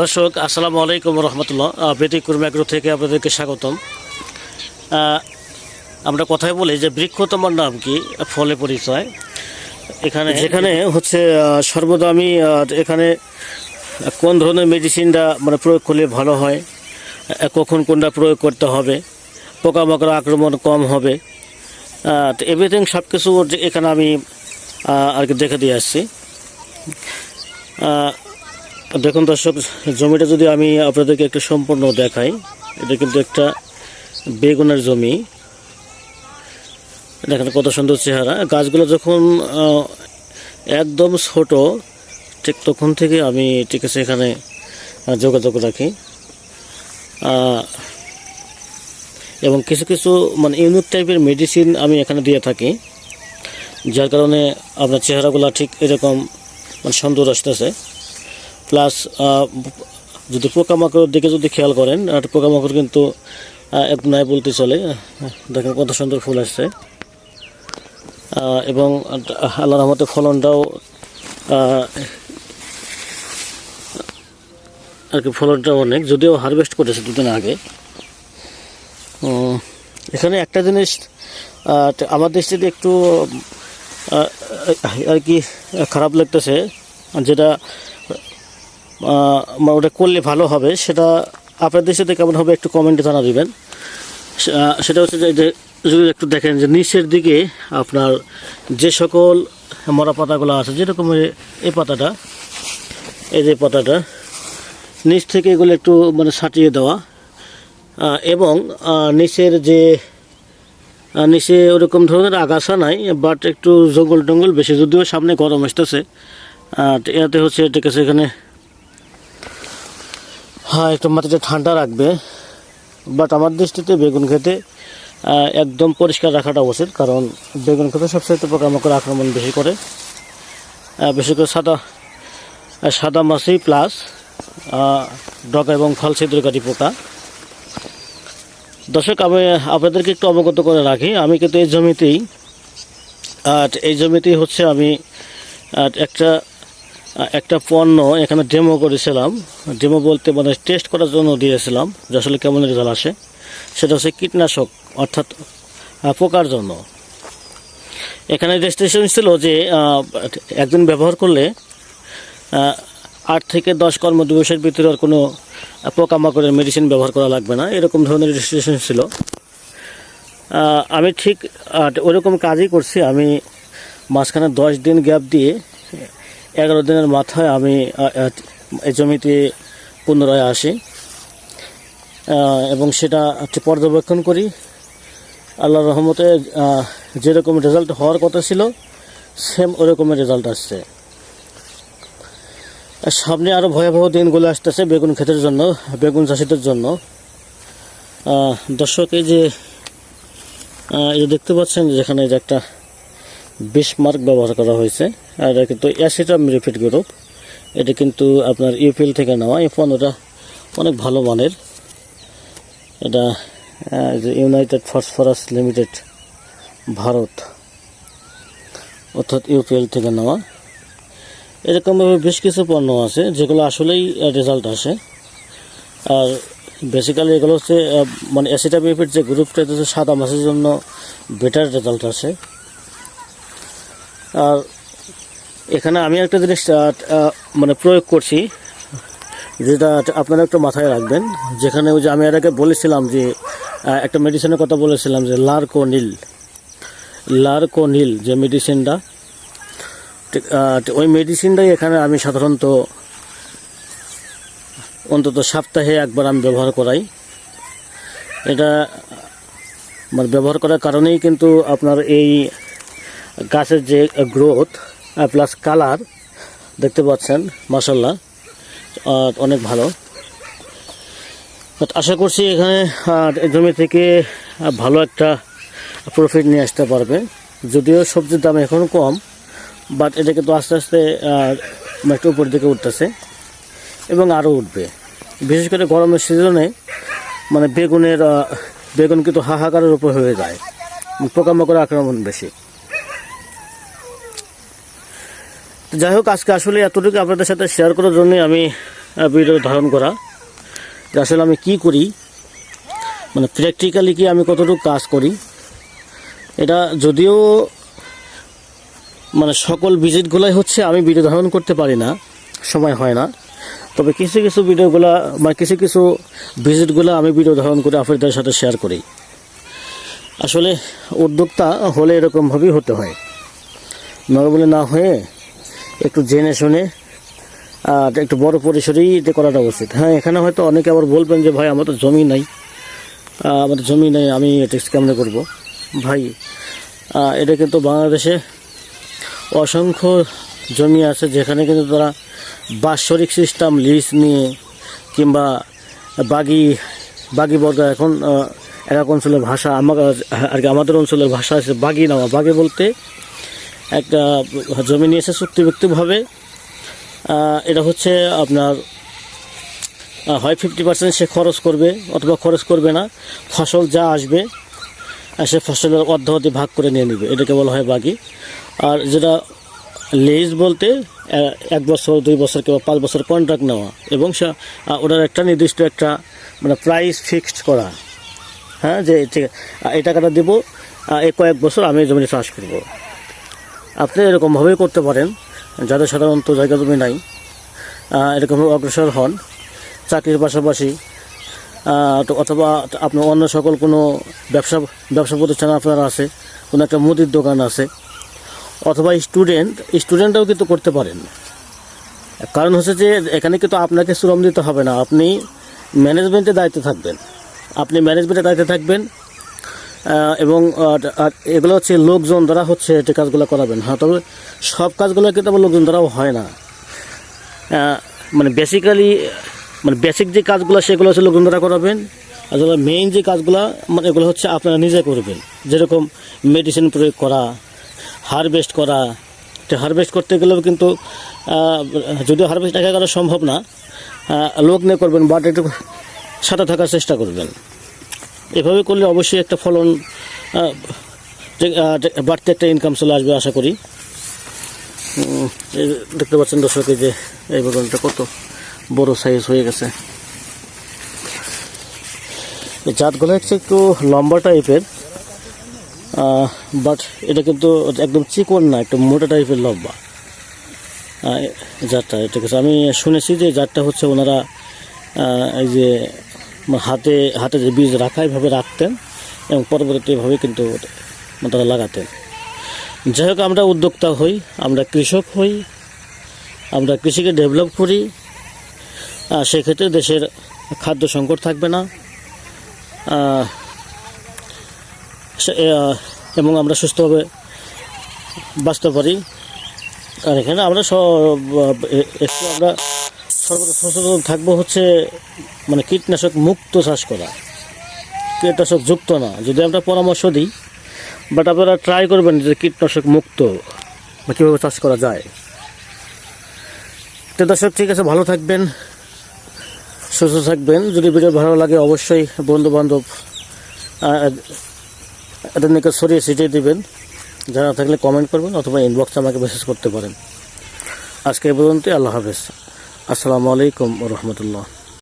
দর্শক, আসসালামু আলাইকুম রহমতুল্লাহ। বেটি কুরম্যাগ্রো থেকে আপনাদেরকে স্বাগতম। আমরা কথায় বলি যে বৃক্ষ তোমার নাম কি? ফলে পরিচয়। এখানে যেখানে হচ্ছে সর্বদা আমি এখানে কোন ধরনের মেডিসিনটা মানে প্রয়োগ করলে ভালো হয় কখন কোনটা প্রয়োগ করতে হবে, পোকামাকড় আক্রমণ কম হবে তো এভরিথিং সব কিছু এখানে আমি আর কি দেখে দিয়ে আসছি। দেখুন দর্শক, জমিটা যদি আমি আপনাদেরকে একটু সম্পূর্ণ দেখাই, এটা কিন্তু একটা বেগুনের জমি। দেখেন কত সুন্দর চেহারা। গাছগুলো যখন একদম ছোট, ঠিক তখন থেকে আমি ঠিক আছে এখানে যোগাযোগ রাখি। এবং কিছু কিছু মানে ইউনিক টাইপের মেডিসিন আমি এখানে দিয়ে থাকি, যার কারণে আপনার চেহারাগুলো ঠিক এরকম মানে সুন্দর আসতেছে। প্লাস যদি পোকামাকড়ের দিকে যদি খেয়াল করেন, আর পোকামাকড় কিন্তু একদম নাই বলতে চলে। দেখেন কত সুন্দর ফুল আসছে। এবং আল্লাহ রহমতে ফলনটাও আর কি ফলনটাও অনেক। যদিও হারভেস্ট করেছে দুদিন আগে। এখানে একটা জিনিস আমার দৃষ্টিতে একটু আর কি খারাপ লাগতেছে, যেটা ওটা করলে ভালো হবে, সেটা আপনার দৃষ্টিতে কেমন হবে একটু কমেন্টে জানা দেবেন। সেটা হচ্ছে যে- যদি একটু দেখেন যে, নিচের দিকে আপনার যে সকল মরা পাতাগুলো আছে যেরকম এই পাতাটা, এই যে পাতাটা, নিচ থেকে এগুলো একটু মানে ছাটিয়ে দেওয়া এবং নিচের যে নিচে ওরকম ধরনের আগাছা নাই বাট একটু জঙ্গল টঙ্গল বেশি, যদিও সামনে গরম আসতেছে এতে হচ্ছে ঠিক আছে এখানে হ্যাঁ একটু মাটিটা ঠান্ডা রাখবে। বাট আমার দৃষ্টিতে বেগুন খেতে একদম পরিষ্কার রাখাটা উচিত, কারণ বেগুন খেতে সবচেয়ে পোকামাকড় আক্রমণ বেশি করে। বেশি করে সাদা সাদা মাছি প্লাস ডগা এবং ফল ছিদ্রকারী পোকা। দর্শক, আমি আপনাদেরকে একটু অবগত করে রাখি, আমি কিন্তু এই জমিতেই, আর এই জমিতেই হচ্ছে আমি একটা একটা পণ্য এখানে ডেমো করেছিলাম। ডেমো বলতে মানে টেস্ট করার জন্য দিয়েছিলাম যে আসলে কেমন রেজাল্ট আসে। সেটা হচ্ছে কীটনাশক অর্থাৎ পোকার জন্য। এখানে রেজিস্ট্রেশন ছিল যে আহ, একদিন ব্যবহার করলে আট থেকে দশ কর্ম দিবসের ভিতরে আর কোনো পোকামাকড়ের মেডিসিন ব্যবহার করা লাগবে না। এরকম ধরনের রেজিস্ট্রেশন ছিল। আমি ঠিক ওরকম কাজই করছি। আমি মাঝখানে দশ দিন গ্যাপ দিয়ে এগারো দিনের মাথায় আমি জমিতে পুনরায় আসি। এবং সেটা একটু পর্যবেক্ষণ করি। আল্লাহর রহমতে যেরকম রেজাল্ট হওয়ার কথা ছিল সেম ওরকমের রেজাল্ট আসছে। সামনে আরও ভয়াবহ দিনগুলো আসতেছে বেগুন ক্ষেতের জন্য, বেগুন চাষিদের জন্য। দর্শক, এই যে দেখতে পাচ্ছেন যেখানে যে একটা বিশ মার্ক ব্যবহার করা হয়েছে। আর এটা কিন্তু অ্যাসিটাম রিপিট গ্রুপ। এটা কিন্তু আপনার ইউপিএল থেকে নেওয়া। এই পণ্যটা অনেক ভালো মানের। এটা ইউনাইটেড ফসফরাস লিমিটেড ভারত অর্থাৎ ইউপিএল থেকে নেওয়া। এরকমভাবে বেশ কিছু পণ্য আছে, যেগুলো আসলেই রেজাল্ট আসে। আর বেসিক্যালি এগুলো হচ্ছে মানে অ্যাসিটামিপির যে গ্রুপটা সাদা মাছের জন্য বেটার রেজাল্ট আসে। আর এখানে আমি একটা জিনিস মানে প্রয়োগ করছি, যেটা আপনারা একটু মাথায় রাখবেন। যেখানে ওই যে আমি এর আগে বলেছিলাম যে একটা মেডিসিনের কথা বলেছিলাম যে লার্কোনিল লার্কোনিল যে মেডিসিনটা ওই মেডিসিনটাই এখানে আমি সাধারণত অন্তত সপ্তাহে একবার আমি ব্যবহার করাই। এটা মানে ব্যবহার করার কারণেই কিন্তু আপনার এই গাছের যে গ্রোথ প্লাস কালার দেখতে পাচ্ছেন মাসাল্লাহ অনেক ভালো। আশা করছি এখানে জমি থেকে ভালো একটা প্রফিট নিয়ে আসতে পারবে। যদিও সবজির দাম এখন কম বাট এটা কিন্তু আস্তে আস্তে একটু উপর দিকে উঠতেছে এবং আরও উঠবে। বিশেষ করে গরমের সিজনে মানে বেগুনের বেগুন কিন্তু হাহাকারের উপর হয়ে যায় পোকামাকড় আক্রমণ বেশি তো যাই হোক, আজকে আসলে এতটুকু আপনাদের সাথে শেয়ার করার জন্যই আমি ভিডিও ধারণ করা। যে আসলে আমি কি করি? মানে প্র্যাকটিক্যালি কি আমি কতটুকু কাজ করি? এটা যদিও মানে সকল ভিজিটগুলাই হচ্ছে আমি ভিডিও ধারণ করতে পারি না, সময় হয় না। তবে কিছু কিছু ভিডিওগুলা মানে কিছু কিছু ভিজিটগুলো আমি ভিডিও ধারণ করে আপনাদের সাথে শেয়ার করি। আসলে উদ্যোক্তা হলে এরকমভাবেই হতে হয়। নর্মালি না হয়ে একটু জেনে শুনে, আর একটু বড় পরিসরেই এটা করাটা উচিত। হ্যাঁ এখানে হয়তো অনেকে আবার বলবেন যে, ভাই, আমার তো জমি নাই। আমার জমি নেই, আমি এটা কেমনে করব? ভাই এটা কিন্তু বাংলাদেশে অসংখ্য জমি আছে যেখানে কিন্তু তারা বাৎসরিক সিস্টেম লিজ নিয়ে কিংবা বাগি বাগি বর্গ এখন এক এক অঞ্চলের ভাষা আমার আর কি আমাদের অঞ্চলের ভাষা আছে বাগি নেওয়া বাগি বলতে একটা জমি নিয়েছে চুক্তিভিত্তিকভাবে আহ, এটা হচ্ছে আপনার হয় ফিফটি পার্সেন্ট সে খরচ করবে অথবা খরচ করবে না ফসল যা আসবে সে ফসলের অর্ধ ভাগ করে নিয়ে নেবে এটাকে বলা হয় বাকি আর যেটা লেজ বলতে এক বছর দুই বছর কিংবা পাঁচ বছর কন্ট্রাক্ট নেওয়া এবং সে ওটার একটা নির্দিষ্ট একটা মানে প্রাইস ফিক্সড করা। হ্যাঁ যে ঠিক এই টাকাটা দেবো এই কয়েক বছর আমি জমিতে চাষ করব। আপনি এরকমভাবেই করতে পারেন, যাদের সাধারণত জায়গা জমি নাই। এরকমভাবে অগ্রসর হন, চাকরির পাশাপাশি অথবা আপনার অন্য সকল কোনো ব্যবসা ব্যবসা প্রতিষ্ঠান আপনার আছে, কোনো একটা মুদির দোকান আছে, অথবা স্টুডেন্ট, স্টুডেন্টরাও কিন্তু করতে পারেন। কারণ হচ্ছে যে, এখানে কিন্তু আপনাকে শ্রম দিতে হবে না, আপনি ম্যানেজমেন্টের দায়িত্বে থাকবেন। আপনি ম্যানেজমেন্টের দায়িত্বে থাকবেন এবং এগুলো হচ্ছে লোকজন দ্বারা হচ্ছে যে কাজগুলো করাবেন। হ্যাঁ তবে সব কাজগুলো কিন্তু আবার লোকজন দ্বারাও হয় না। মানে বেসিক্যালি মানে বেসিক যে কাজগুলো, সেগুলো হচ্ছে লোকজন দ্বারা করাবেন। আর মেইন যে কাজগুলো মানে এগুলো হচ্ছে আপনারা নিজে করবেন। যেরকম মেডিসিন প্রয়োগ করা হারভেস্ট করা, তো হারভেস্ট করতে গেলেও কিন্তু যদিও হারভেস্ট একা করা সম্ভব না লোক নিয়ে করবেন বাট একটু সাথে থাকার চেষ্টা করবেন। এভাবে করলে অবশ্যই একটা ফলন বাড়তি একটা ইনকাম চলে আসবে, আশা করি। দেখতে পাচ্ছেন দর্শক যে, এই বাগানটা কত বড় সাইজ হয়ে গেছে। জাতগুলো হচ্ছে একটু লম্বা টাইপের বাট এটা কিন্তু একদম চিকন না, একটু মোটা টাইপের লম্বা জাতটা। আছে আমি শুনেছি যে জাতটা হচ্ছে ওনারা এই যে হাতে হাতে যে বীজ রাখা, এভাবে রাখতেন এবং পরবর্তীতে এভাবে কিন্তু তারা লাগাতেন। যাই হোক, আমরা উদ্যোক্তা হই, আমরা কৃষক হই, আমরা কৃষিকে ডেভেলপ করি। সেক্ষেত্রে দেশের খাদ্য সংকট থাকবে না। এবং আমরা সুস্থভাবে বাঁচতে পারি। আর এখানে আমরা সব একটু আমরা সর্বদা সচেতন থাকব হচ্ছে মানে কীটনাশক মুক্ত চাষ করা। কীটনাশক যুক্ত না। যদি আমরা পরামর্শ দিই বাট আপনারা ট্রাই করবেন যে কীটনাশক মুক্ত বা কীভাবে চাষ করা যায়। দর্শক, ঠিক আছে, ভালো থাকবেন, সুস্থ থাকবেন। যদি ভিডিও ভালো লাগে, অবশ্যই বন্ধু বান্ধব এদের নিকট সরিয়ে ছিটিয়ে দেবেন। জানা থাকলে কমেন্ট করবেন অথবা ইনবক্সে আমাকে মেসেজ করতে পারেন। আজকে এই পর্যন্ত আল্লাহ হাফেজ। আসসালামু আলাইকুম রহমতুল্লাহ।